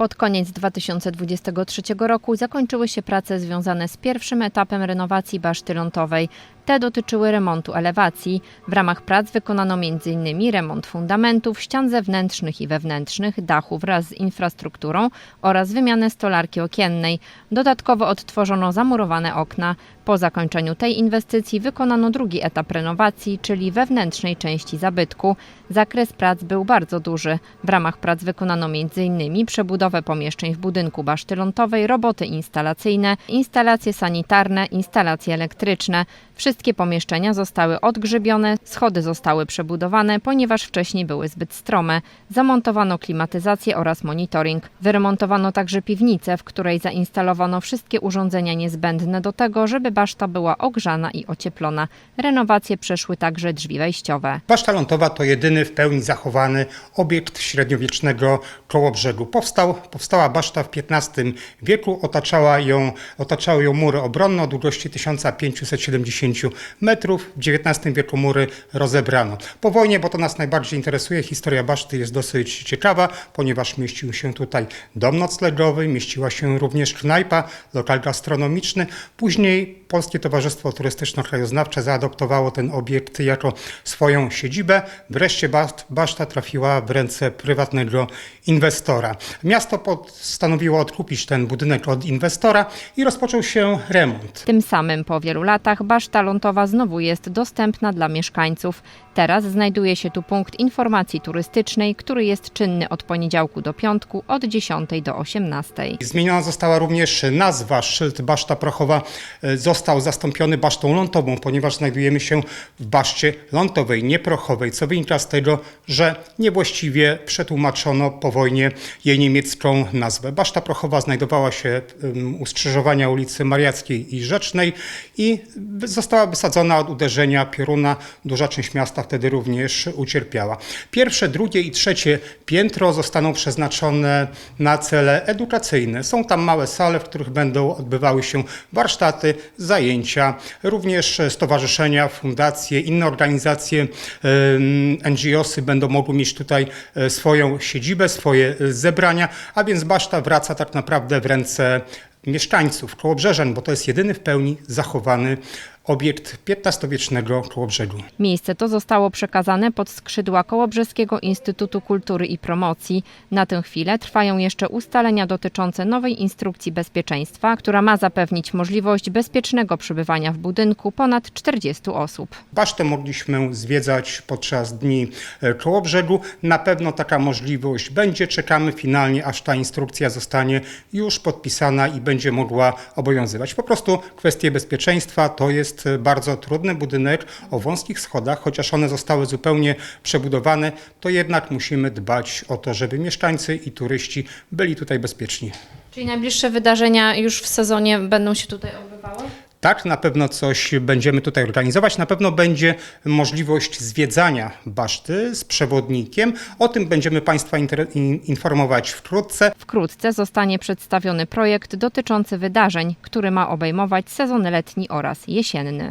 Pod koniec 2023 roku zakończyły się prace związane z pierwszym etapem renowacji baszty lądowej. Te dotyczyły remontu elewacji. W ramach prac wykonano m.in. remont fundamentów, ścian zewnętrznych i wewnętrznych, dachu wraz z infrastrukturą oraz wymianę stolarki okiennej. Dodatkowo odtworzono zamurowane okna. Po zakończeniu tej inwestycji wykonano drugi etap renowacji, czyli wewnętrznej części zabytku. Zakres prac był bardzo duży. W ramach prac wykonano m.in. przebudowę pomieszczeń w budynku baszty lądowej, roboty instalacyjne, instalacje sanitarne, instalacje elektryczne. Wszystkie pomieszczenia zostały odgrzybione, schody zostały przebudowane, ponieważ wcześniej były zbyt strome. Zamontowano klimatyzację oraz monitoring. Wyremontowano także piwnicę, w której zainstalowano wszystkie urządzenia niezbędne do tego, żeby baszta była ogrzana i ocieplona. Renowacje przeszły także drzwi wejściowe. Baszta Lądowa to jedyny w pełni zachowany obiekt średniowiecznego kołobrzegu. Powstał, powstała baszta w XV wieku, otaczała ją, otaczały ją mury obronne o długości 1570 metrów. W XIX wieku mury rozebrano. Po wojnie, bo to nas najbardziej interesuje, historia baszty jest dosyć ciekawa, ponieważ mieścił się tutaj dom noclegowy, mieściła się również knajpa, lokal gastronomiczny. Później Polskie Towarzystwo Turystyczno-Krajoznawcze zaadoptowało ten obiekt jako swoją siedzibę. Wreszcie baszt- baszta trafiła w ręce prywatnego inwestora. Miasto postanowiło odkupić ten budynek od inwestora i rozpoczął się remont. Tym samym po wielu latach baszta lądowa znowu jest dostępna dla mieszkańców. Teraz znajduje się tu punkt informacji turystycznej, który jest czynny od poniedziałku do piątku od 10 do 18. Zmieniona została również nazwa. Szyld Baszta Prochowa e, został zastąpiony basztą lądową, ponieważ znajdujemy się w baszcie lądowej, nie prochowej, co wynika z tego, że niewłaściwie przetłumaczono po wojnie jej niemiecką nazwę. Baszta Prochowa znajdowała się u skrzyżowania ulicy Mariackiej i Rzecznej i została wysadzona od uderzenia pioruna. Duża część miasta wtedy również ucierpiała. Pierwsze, drugie i trzecie piętro zostaną przeznaczone na cele edukacyjne. Są tam małe sale, w których będą odbywały się warsztaty, zajęcia, również stowarzyszenia, fundacje, inne organizacje, NGOsy będą mogły mieć tutaj e, swoją siedzibę, swoje e, zebrania, a więc Baszta wraca tak naprawdę w ręce mieszkańców Kołobrzeżan, bo to jest jedyny w pełni zachowany obiekt XV-wiecznego Kołobrzegu. Miejsce to zostało przekazane pod skrzydła Kołobrzeskiego Instytutu Kultury i Promocji. Na tę chwilę trwają jeszcze ustalenia dotyczące nowej instrukcji bezpieczeństwa, która ma zapewnić możliwość bezpiecznego przebywania w budynku ponad 40 osób. Basztę mogliśmy zwiedzać podczas dni e, Kołobrzegu. Na pewno taka możliwość będzie. Czekamy finalnie, aż ta instrukcja zostanie już podpisana i będzie mogła obowiązywać. Po prostu kwestie bezpieczeństwa to jest e, bardzo trudny budynek o wąskich schodach, chociaż one zostały zupełnie przebudowane, to jednak musimy dbać o to, żeby mieszkańcy i turyści byli tutaj bezpieczni. Czyli najbliższe wydarzenia już w sezonie będą się tutaj odbywały? Tak, na pewno coś będziemy tutaj organizować. Na pewno będzie możliwość zwiedzania baszty z przewodnikiem. O tym będziemy Państwa informować wkrótce. Wkrótce zostanie przedstawiony projekt dotyczący wydarzeń, który ma obejmować sezon letni oraz jesienny.